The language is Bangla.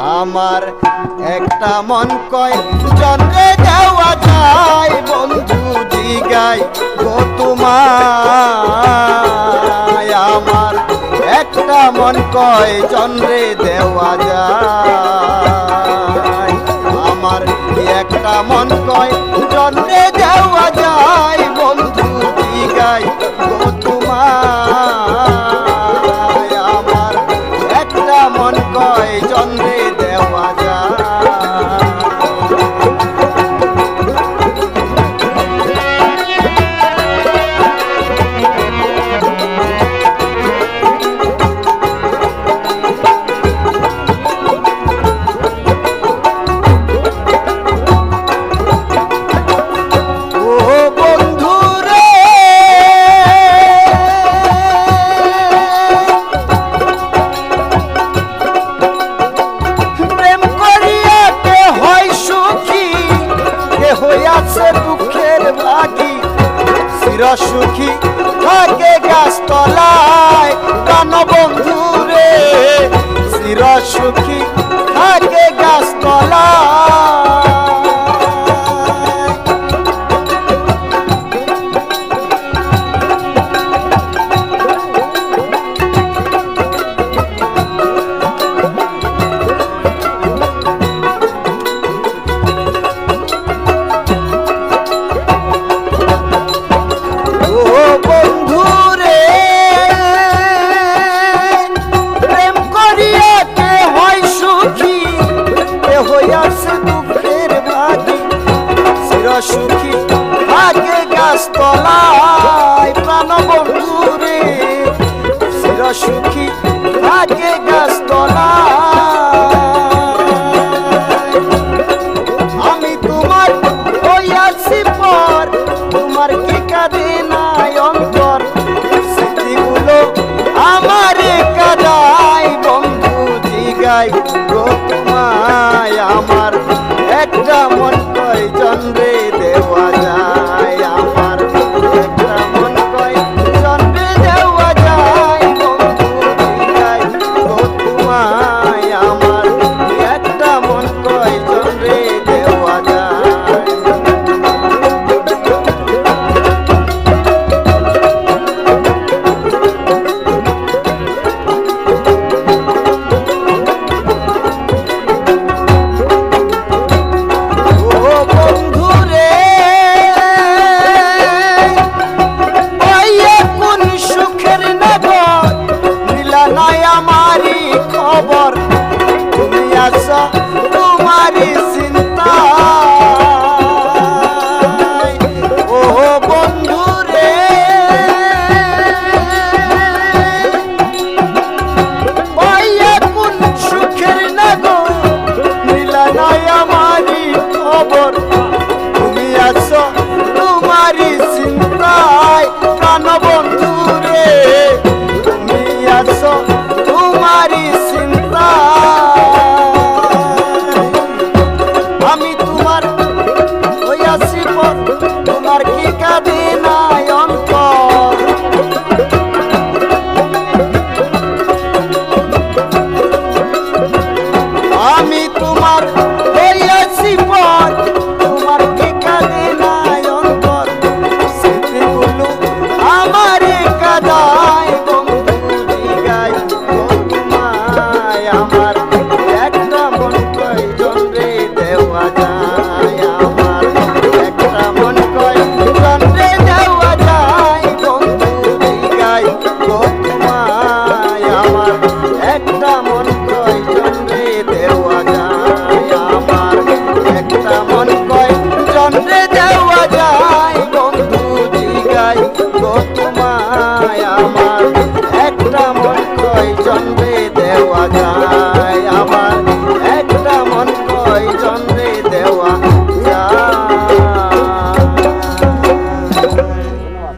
আমার একটা মন কয়, জন্মে যাওয়া যায়, বন্ধু জিগাই গো তোমায়। আমার একটা মন কয় চন্দ্রে দেওয়া যায়। আমার একটা মন কয় সুখী থাকে গাছতলা সুখী থাকে গাছতলা। আমি তোমার ওই আসি পর, তোমার কি কাঁদে নাই অন্তর? স্মৃতিগুলো আমারে কাদাই বন্ধু জিগাই Clarice.